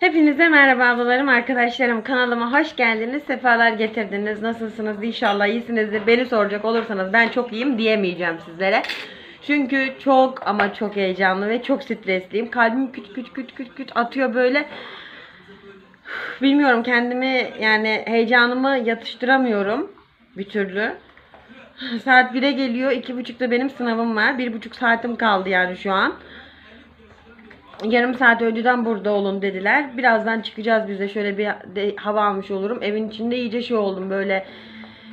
Hepinize merhaba ablalarım, arkadaşlarım. Kanalıma hoş geldiniz. Sefalar getirdiniz. Nasılsınız? İnşallah iyisinizdir. Beni soracak olursanız ben çok iyiyim diyemeyeceğim sizlere. Çünkü çok ama çok heyecanlı ve çok stresliyim. Kalbim küt küt küt küt küt atıyor böyle. Bilmiyorum kendimi yani heyecanımı yatıştıramıyorum bir türlü. Saat 1'e geliyor. 2.30'da benim sınavım var. 1.5 saatim kaldı yani şu an. Yarım saat önceden burada olun dediler. Birazdan çıkacağız biz de şöyle bir de, hava almış olurum. Evin içinde iyice şey oldum böyle.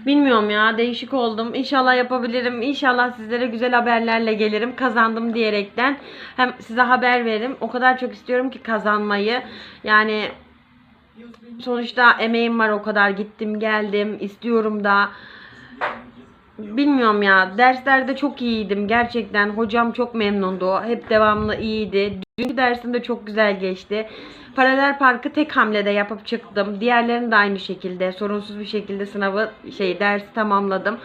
Bilmiyorum ya değişik oldum. İnşallah yapabilirim. İnşallah sizlere güzel haberlerle gelirim. Kazandım diyerekten. Hem size haber veririm. O kadar çok istiyorum ki kazanmayı. Yani sonuçta emeğim var o kadar. Gittim geldim. istiyorum da. Bilmiyorum ya. Derslerde çok iyiydim gerçekten. Hocam çok memnundu. Hep devamlı iyiydi. Dünkü dersim de çok güzel geçti. Paralel parkı tek hamlede yapıp çıktım. Diğerlerini de aynı şekilde sorunsuz bir şekilde sınavı şey dersi tamamladım.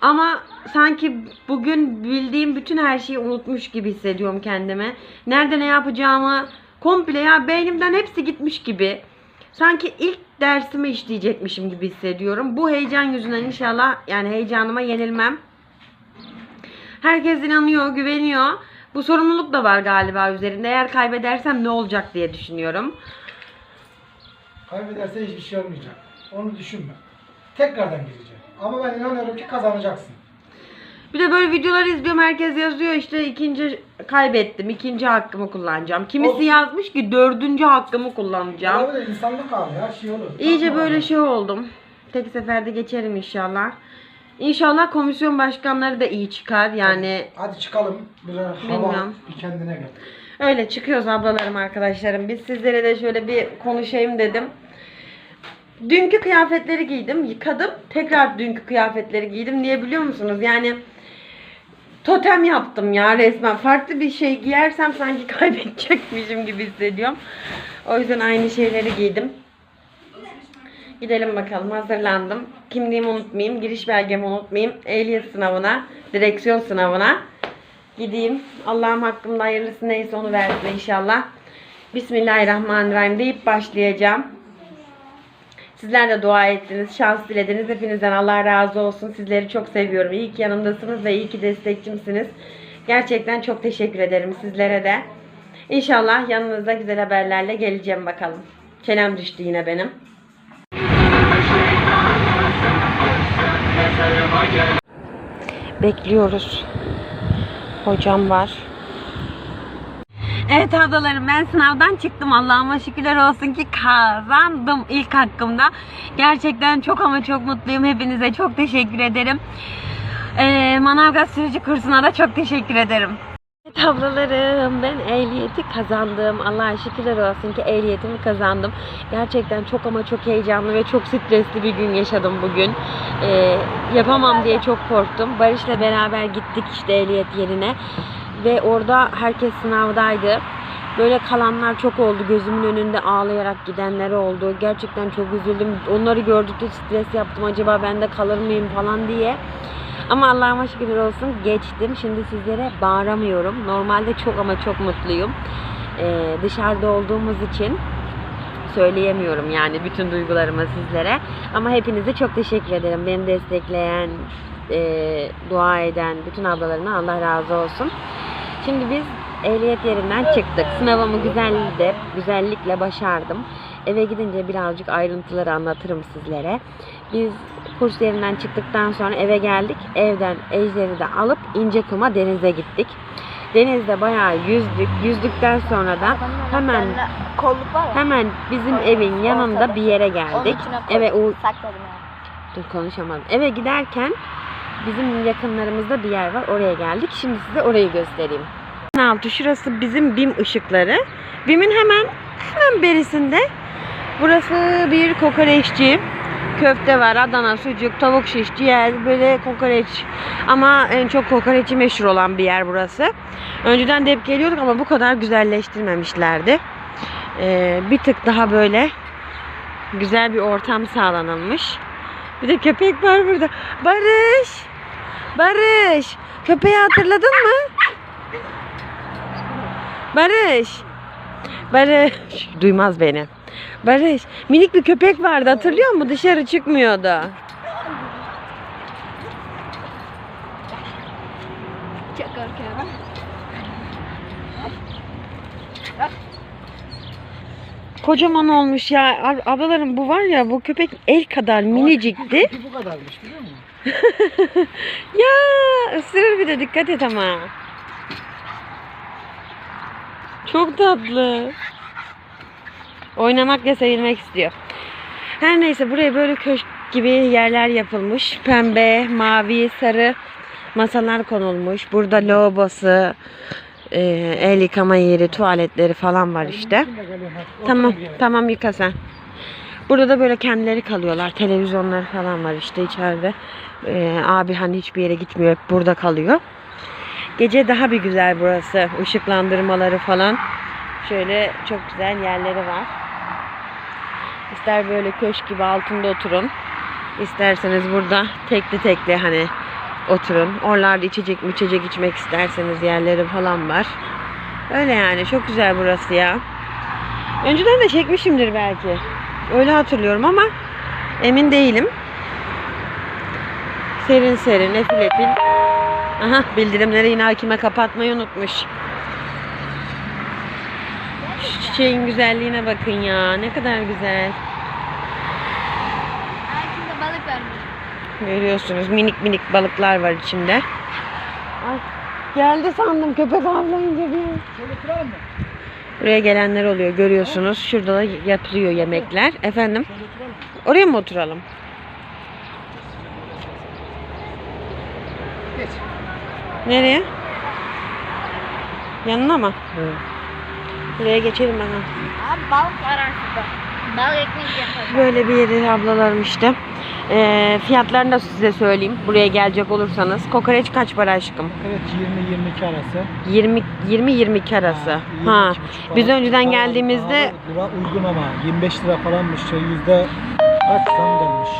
Ama sanki bugün bildiğim bütün her şeyi unutmuş gibi hissediyorum kendimi. Nerede ne yapacağımı komple ya beynimden hepsi gitmiş gibi. Sanki ilk dersimi işleyecekmişim gibi hissediyorum. Bu heyecan yüzünden inşallah yani heyecanıma yenilmem. Herkes inanıyor, güveniyor. Bu sorumluluk da var galiba üzerinde. Eğer kaybedersem ne olacak diye düşünüyorum. Kaybedersen hiçbir şey olmayacak. Onu düşünme. Tekrardan gireceksin. Ama ben inanıyorum ki kazanacaksın. Bir de böyle videoları izliyorum. Herkes yazıyor işte ikinci kaybettim. ikinci hakkımı kullanacağım. Kimisi Olsun. yazmış ki dördüncü hakkımı kullanacağım. Ama böyle insanlık hali her şey olur. İyice Takma böyle şey oldum. Tek seferde geçerim inşallah. İnşallah komisyon başkanları da iyi çıkar. Yani Hadi çıkalım. Biraz hava Bilmiyorum. bir kendine gel. öyle çıkıyoruz ablalarım arkadaşlarım. Biz sizlere de şöyle bir konuşayım dedim. Dünkü kıyafetleri giydim, yıkadım. Tekrar dünkü kıyafetleri giydim. Niye biliyor musunuz? Yani totem yaptım ya resmen. Farklı bir şey giyersem sanki kaybedecekmişim gibi hissediyorum. O yüzden aynı şeyleri giydim. Gidelim bakalım. Hazırlandım. Kimliğimi unutmayayım. Giriş belgemi unutmayayım. Ehliyet sınavına, direksiyon sınavına gideyim. Allah'ım hakkımda hayırlısı neyse onu versin inşallah. Bismillahirrahmanirrahim deyip başlayacağım. Sizler de dua ettiniz, şans dilediniz. Hepinizden Allah razı olsun. Sizleri çok seviyorum. İyi ki yanımdasınız ve iyi ki destekçimsiniz. Gerçekten çok teşekkür ederim sizlere de. İnşallah yanınızda güzel haberlerle geleceğim bakalım. Çenem düştü yine benim. Bekliyoruz. Hocam var. Evet ablalarım ben sınavdan çıktım. Allah'ıma şükürler olsun ki kazandım ilk hakkımda. Gerçekten çok ama çok mutluyum. Hepinize çok teşekkür ederim. Ee, Manavgat sürücü kursuna da çok teşekkür ederim. Evet ablalarım ben ehliyeti kazandım. Allah'a şükürler olsun ki ehliyetimi kazandım. Gerçekten çok ama çok heyecanlı ve çok stresli bir gün yaşadım bugün. Ee, yapamam diye çok korktum. Barış'la beraber gittik işte ehliyet yerine. Ve orada herkes sınavdaydı. Böyle kalanlar çok oldu. Gözümün önünde ağlayarak gidenler oldu. Gerçekten çok üzüldüm. Onları gördükçe stres yaptım. Acaba ben de kalır mıyım falan diye. Ama Allah'ıma şükürler olsun geçtim. Şimdi sizlere bağıramıyorum. Normalde çok ama çok mutluyum. Ee, dışarıda olduğumuz için söyleyemiyorum yani bütün duygularımı sizlere. Ama hepinize çok teşekkür ederim. Beni destekleyen, e, dua eden bütün ablalarıma Allah razı olsun. Şimdi biz ehliyet yerinden çıktık. Sınavımı güzelle, güzellikle başardım. Eve gidince birazcık ayrıntıları anlatırım sizlere. Biz kurs yerinden çıktıktan sonra eve geldik. Evden ejderi de alıp İncekum'a denize gittik. Denizde bayağı yüzdük. Yüzdükten sonra da hemen hemen bizim evin yanında bir yere geldik. Eve ya. dur konuşamadım. Eve giderken bizim yakınlarımızda bir yer var. Oraya geldik. Şimdi size orayı göstereyim. Altı şurası bizim BİM ışıkları. BİM'in hemen hemen berisinde burası bir kokoreççi. Köfte var, Adana, sucuk, tavuk şiş, ciğer, böyle kokoreç. Ama en çok kokoreçi meşhur olan bir yer burası. Önceden de hep geliyorduk ama bu kadar güzelleştirmemişlerdi. Ee, bir tık daha böyle güzel bir ortam sağlanılmış. Bir de köpek var burada. Barış! Barış! Köpeği hatırladın mı? Barış! Barış. Duymaz beni. Barış. Minik bir köpek vardı hatırlıyor musun? Dışarı çıkmıyordu. Kocaman olmuş ya. Ab- Ablalarım bu var ya bu köpek el kadar minicikti. Bu kadarmış biliyor musun? Ya ısırır bir de dikkat et ama. Çok tatlı. Oynamak ve sevilmek istiyor. Her neyse buraya böyle köşk gibi yerler yapılmış. Pembe, mavi, sarı masalar konulmuş. Burada lavabosu, e, el yıkama yeri, tuvaletleri falan var işte. Tamam, tamam yıka sen. Burada da böyle kendileri kalıyorlar. Televizyonları falan var işte içeride. Ee, abi hani hiçbir yere gitmiyor. Hep burada kalıyor. Gece daha bir güzel burası. Işıklandırmaları falan. Şöyle çok güzel yerleri var. İster böyle köşk gibi altında oturun. İsterseniz burada tekli tekli hani oturun. Oralarda içecek mi içecek içmek isterseniz yerleri falan var. Öyle yani çok güzel burası ya. Önceden de çekmişimdir belki. Öyle hatırlıyorum ama emin değilim. Serin serin, efil efil. Aha bildirimleri yine hakime kapatmayı unutmuş. Şu çiçeğin güzelliğine bakın ya. Ne kadar güzel. Altında balık vermiş. Görüyorsunuz minik minik balıklar var içinde. Ay, geldi sandım köpek avlayınca bir. Şöyle oturalım mı? Buraya gelenler oluyor görüyorsunuz. Şurada da yapılıyor yemekler. Efendim oraya mı oturalım? Nereye? Yanına mı? Buraya geçelim hemen. Abi balık var aslında. Balık ekmek yapalım. Böyle bir yeri ablalarım işte. Ee, fiyatlarını da size söyleyeyim. Buraya gelecek olursanız. Kokoreç kaç para aşkım? Evet 20-22 arası. 20 20 22 arası. Ha, Ha. 22,5 falan. Biz önceden geldiğimizde lira uygun ama 25 lira falanmış şey yüzde kaç zam gelmiş.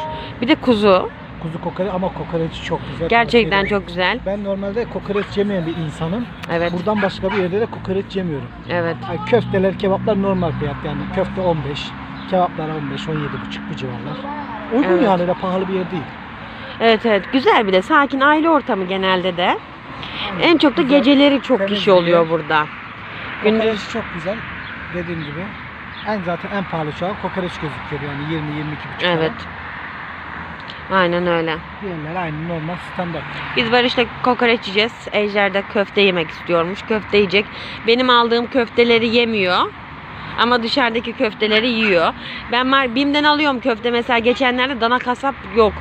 bir de kuzu. Kuzu kokoreç ama kokoreç çok güzel. Gerçekten ederim. çok güzel. Ben normalde kokoreç yemeyen bir insanım. Evet. Buradan başka bir yerde de kokoreç yemiyorum. Evet. Yani köfteler, kebaplar normal fiyat yani. Köfte 15, kebaplar 15, 17 buçuk bu civarlar. Uygun Evet. yani de pahalı bir yer değil. Evet evet. Güzel bir de sakin aile ortamı genelde de. En çok da Güzel, geceleri çok temiz kişi bir oluyor yer. burada. Gündüz Kokoreç çok güzel. Dediğim gibi. En zaten en pahalı şu an kokoreç gözüküyor yani 20 22 buçuk. Evet. Aynen öyle. Diğerleri aynı normal standart. Biz Barış'la kokoreç yiyeceğiz. Ejder de köfte yemek istiyormuş. Köfte yiyecek. Benim aldığım köfteleri yemiyor. Ama dışarıdaki köfteleri yiyor. Ben Bim'den alıyorum köfte. Mesela geçenlerde dana kasap yok.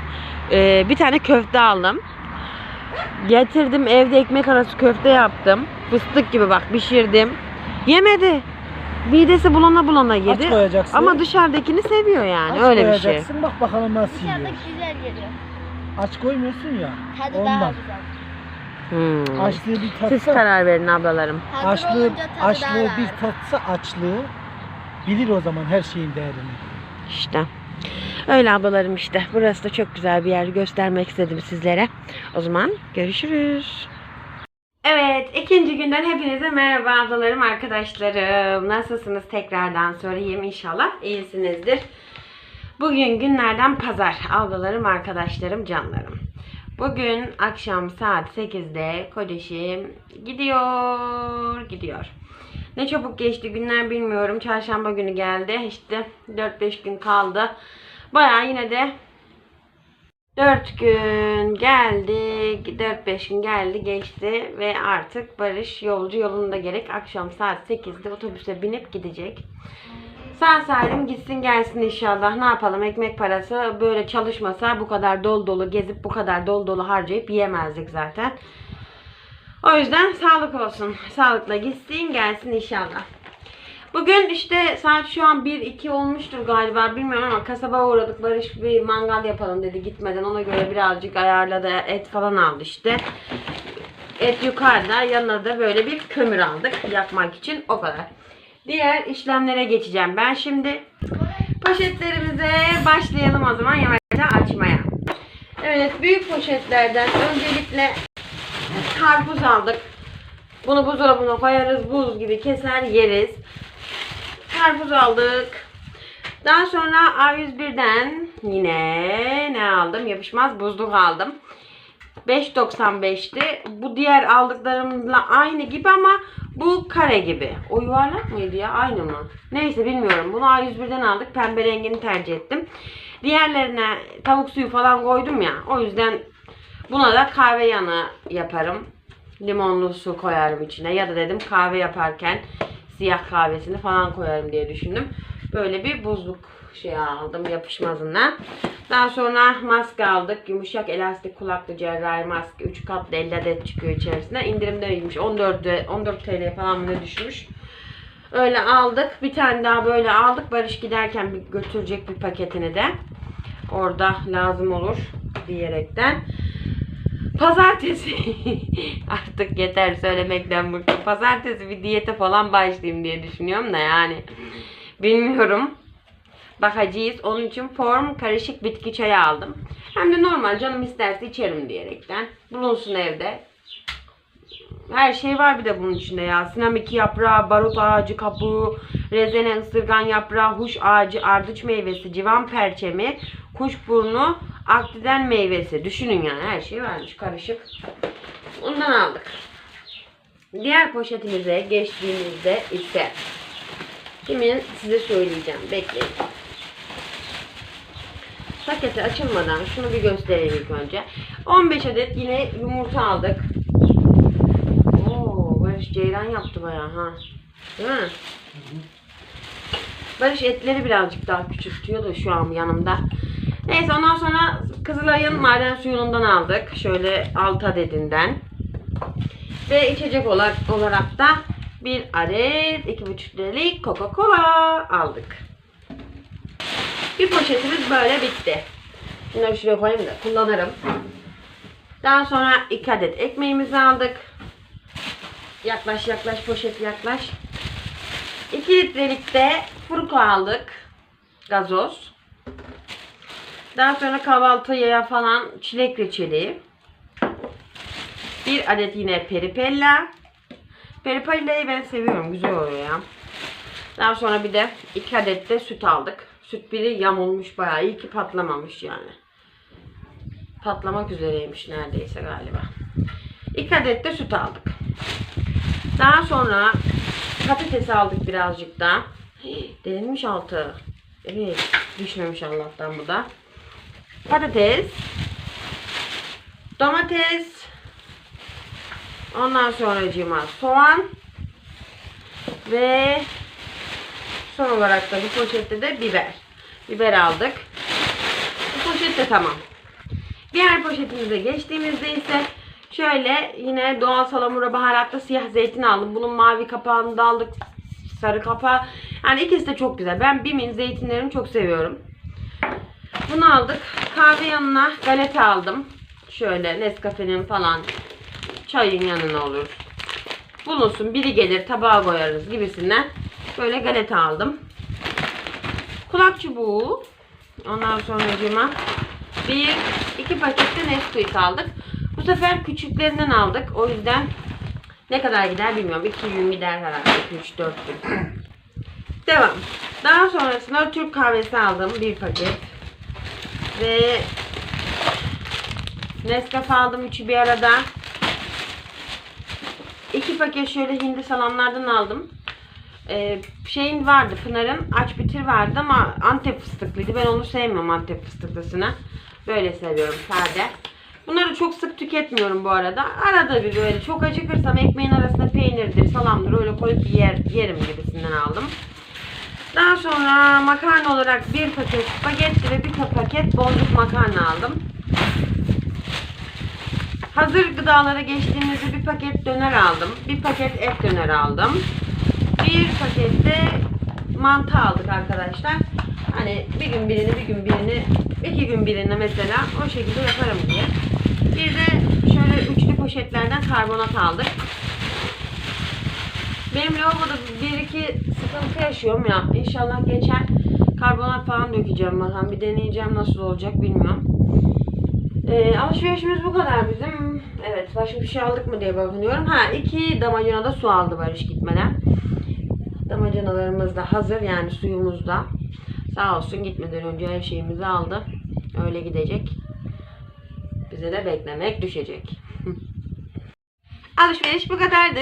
Ee, bir tane köfte aldım. Getirdim evde ekmek arası köfte yaptım. Fıstık gibi bak pişirdim. Yemedi. Midesi bulana bulana Aç yedi. koyacaksın. Ama dışarıdakini seviyor yani. Aç Öyle bir şey. koyacaksın, Bak bakalım nasıl yiyor. Dışarıda güzel geliyor. Aç koymuyorsun ya. Tadı daha Ondan. güzel. Hmm. Açlığı bir Siz tatsa, karar verin ablalarım. Hazır açlığı, olunca tadı açlığı bir rahat. tatsa açlığı bilir o zaman her şeyin değerini. İşte. Öyle ablalarım işte. Burası da çok güzel bir yer. Göstermek istedim sizlere. O zaman görüşürüz. Evet, ikinci günden hepinize merhaba ablalarım, arkadaşlarım. Nasılsınız tekrardan sorayım inşallah. iyisinizdir. Bugün günlerden pazar. Ablalarım, arkadaşlarım, canlarım. Bugün akşam saat 8'de Kodeşim gidiyor, gidiyor. Ne çabuk geçti günler bilmiyorum. Çarşamba günü geldi. İşte 4-5 gün kaldı. Baya yine de 4 gün geldi. 4-5 gün geldi geçti. Ve artık Barış yolcu yolunda gerek. Akşam saat 8'de otobüse binip gidecek. Sağ salim gitsin gelsin inşallah. Ne yapalım ekmek parası böyle çalışmasa bu kadar dolu dolu gezip bu kadar dolu dolu harcayıp yiyemezdik zaten. O yüzden sağlık olsun. Sağlıkla gitsin gelsin inşallah. Bugün işte saat şu an 1-2 olmuştur galiba bilmiyorum ama kasaba uğradık. Barış bir mangal yapalım dedi gitmeden. Ona göre birazcık ayarladı. Et falan aldı işte. Et yukarıda. Yanına da böyle bir kömür aldık yakmak için. O kadar. Diğer işlemlere geçeceğim. Ben şimdi poşetlerimize başlayalım o zaman yavaşça açmaya. Evet büyük poşetlerden öncelikle karpuz aldık. Bunu buzdolabına koyarız, buz gibi keser, yeriz. Karpuz aldık. Daha sonra A101'den yine ne aldım? Yapışmaz buzluk aldım. 5.95'ti. Bu diğer aldıklarımla aynı gibi ama bu kare gibi. O yuvarlak mıydı ya? Aynı mı? Neyse bilmiyorum. Bunu A101'den aldık. Pembe rengini tercih ettim. Diğerlerine tavuk suyu falan koydum ya. O yüzden buna da kahve yanı yaparım. Limonlu su koyarım içine. Ya da dedim kahve yaparken siyah kahvesini falan koyarım diye düşündüm. Böyle bir buzluk şey aldım yapışmazından. Daha sonra maske aldık. Yumuşak elastik kulaklı cerrahi maske. 3 katlı 50 adet çıkıyor içerisinde. İndirimdeymiş. 14, 14 TL falan mı ne düşmüş. Öyle aldık. Bir tane daha böyle aldık. Barış giderken bir götürecek bir paketini de. Orada lazım olur diyerekten. Pazartesi artık yeter söylemekten bıktım. Pazartesi bir diyete falan başlayayım diye düşünüyorum da yani bilmiyorum. Bakacağız. Onun için form karışık bitki çayı aldım. Hem de normal canım isterse içerim diyerekten. Bulunsun evde. Her şey var bir de bunun içinde ya. Sinamik yaprağı, barut ağacı kabuğu, rezene ısırgan yaprağı, huş ağacı, ardıç meyvesi, civan perçemi, kuşburnu, aktiden meyvesi. Düşünün yani her şey varmış karışık. Ondan aldık. Diğer poşetimize geçtiğimizde ise Kimin size söyleyeceğim. Bekleyin. Paketi açılmadan şunu bir göstereyim ilk önce. 15 adet yine yumurta aldık. Oo, Barış ceyran yaptı bayağı ha. Değil mi? Barış etleri birazcık daha küçültüyor da şu an yanımda. Neyse ondan sonra Kızılay'ın maden suyundan aldık. Şöyle 6 adedinden. Ve içecek olarak, olarak da bir adet 2,5 liralık Coca-Cola aldık. Bir poşetimiz böyle bitti. Şunları şuraya koyayım da kullanırım. Daha sonra 2 adet ekmeğimizi aldık. Yaklaş yaklaş poşet yaklaş. 2 litrelik de Fruko aldık. Gazoz. Daha sonra kahvaltıya falan çilek reçeli. Bir adet yine peripella. Peripella'yı ben seviyorum. Güzel oluyor ya. Daha sonra bir de iki adet de süt aldık. Süt biri yamulmuş bayağı. İyi ki patlamamış yani. Patlamak üzereymiş neredeyse galiba. İki adet de süt aldık. Daha sonra patates aldık birazcık da. Delinmiş altı. Evet. Düşmemiş Allah'tan bu da. Patates. Domates. Ondan sonra cima soğan. Ve son olarak da bir poşette de biber. Biber aldık. Bu poşet de tamam. Diğer poşetimize geçtiğimizde ise şöyle yine doğal salamura baharatlı siyah zeytin aldım. Bunun mavi kapağını da aldık. Sarı kapağı. Yani ikisi de çok güzel. Ben Bim'in zeytinlerini çok seviyorum. Bunu aldık. Kahve yanına galeta aldım. Şöyle Nescafe'nin falan çayın yanına olur. Bulunsun biri gelir tabağa koyarız gibisinden. Böyle galeta aldım. Kulak çubuğu. Ondan sonra bir iki paket de Nesquik aldık. Bu sefer küçüklerinden aldık. O yüzden ne kadar gider bilmiyorum. 2 gün gider herhalde. 2 3 4 gün. Devam. Daha sonrasında Türk kahvesi aldım. Bir paket. Ve Nescafe aldım. Üçü bir arada. İki paket şöyle hindi salamlardan aldım. Ee, şeyin vardı Pınar'ın aç bitir vardı ama Antep fıstıklıydı. Ben onu sevmiyorum Antep fıstıklısını. Böyle seviyorum sade. Bunları çok sık tüketmiyorum bu arada. Arada bir böyle çok acıkırsam ekmeğin arasında peynirdir, salamdır öyle koyup yer, yerim gibisinden aldım. Daha sonra makarna olarak bir paket spagetti ve bir paket boncuk makarna aldım. Hazır gıdalara geçtiğimizde bir paket döner aldım. Bir paket et döner aldım. Bir paket de mantı aldık arkadaşlar. Hani bir gün birini bir gün birini iki gün birini mesela o şekilde yaparım diye. Bir de şöyle üçlü poşetlerden karbonat aldık. Benim lavaboda bir iki sıkıntı yaşıyorum ya. İnşallah geçer. Karbonat falan dökeceğim bakalım. Bir deneyeceğim nasıl olacak bilmiyorum. Ee, alışverişimiz bu kadar bizim. Evet başka bir şey aldık mı diye bakıyorum. Ha iki damacana da su aldı Barış gitmeden. Damacana damacanalarımız da hazır yani suyumuz da. Sağ olsun gitmeden önce her şeyimizi aldı. Öyle gidecek. Bize de beklemek düşecek. Alışveriş bu kadardı.